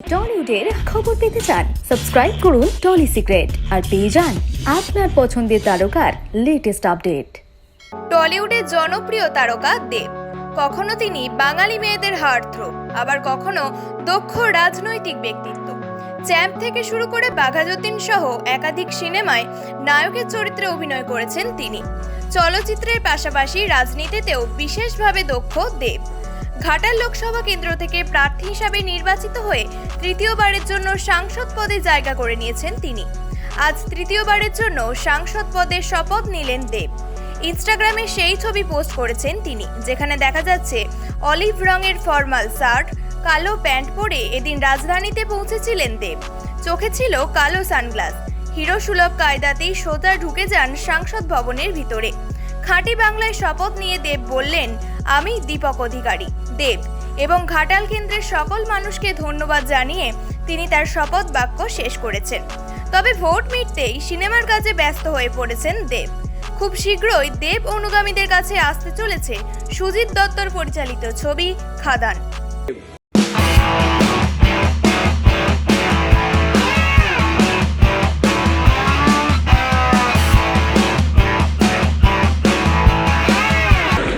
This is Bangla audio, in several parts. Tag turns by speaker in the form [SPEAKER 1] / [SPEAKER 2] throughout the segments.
[SPEAKER 1] টলিউডের খবর পেতে চান, সাবস্ক্রাইব করুন টলি সিক্রেট আর পেয়ে যান আপনার পছন্দের তারকার লেটেস্ট আপডেট
[SPEAKER 2] টলিউডের জনপ্রিয় তারকা দেব। কখনো তিনি বাঙালি মেয়েদের হার্টথ্রো আবার কখনো দক্ষ রাজনৈতিক ব্যক্তিত্ব। চ্যাম্প থেকে শুরু করে বাঘাযতীন সহ একাধিক সিনেমায় নায়কের চরিত্রে অভিনয় করেছেন তিনি। চলচ্চিত্রের পাশাপাশি রাজনীতিতেও বিশেষভাবে দক্ষ দেব। ঘাটাল লোকসভা কেন্দ্র থেকে প্রার্থী হিসাবে নির্বাচিত হয়ে তৃতীয়বারের জন্য সাংসদ পদে জায়গা করে নিয়েছেন তিনি। আজ তৃতীয়বারের জন্য সাংসদ পদে শপথ নিলেন দেব। ইনস্টাগ্রামে সেই ছবি পোস্ট করেছেন তিনি, যেখানে দেখা যাচ্ছে অলিভ রঙের ফর্মাল শার্ট, কালো প্যান্ট পরে এদিন রাজধানীতে পৌঁছেছিলেন দেব। চোখে ছিল কালো সানগ্লাস। হিরো সুলভ কায়দাতেই সোজা ঢুকে যান সাংসদ ভবনের ভিতরে। খাঁটি বাংলায় শপথ নিয়ে দেব বললেন আমি দীপক অধিকারী, দেব, এবং ঘাটাল কেন্দ্রের সকল মানুষকে ধন্যবাদ জানিয়ে তিনি তার শপথ বাক্য শেষ করেছেন। তবে ভোট মিটতেই সিনেমার কাজে ব্যস্ত হয়ে পড়েছেন দেব। খুব শীঘ্রই দেব অনুগামীদের কাছে আসতে চলেছে সুজিত দত্তর পরিচালিত ছবি খাদান।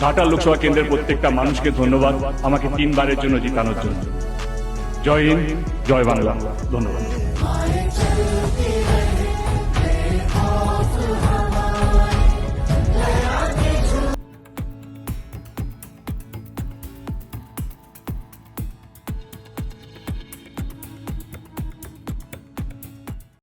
[SPEAKER 3] ঘাটাল লোকসভা কেন্দ্রের প্রত্যেকটা মানুষকে ধন্যবাদ আমাকে তিনবারের জন্য জিতানোর জন্য। জয় হিন্দ, জয় বাংলা। ধন্যবাদ।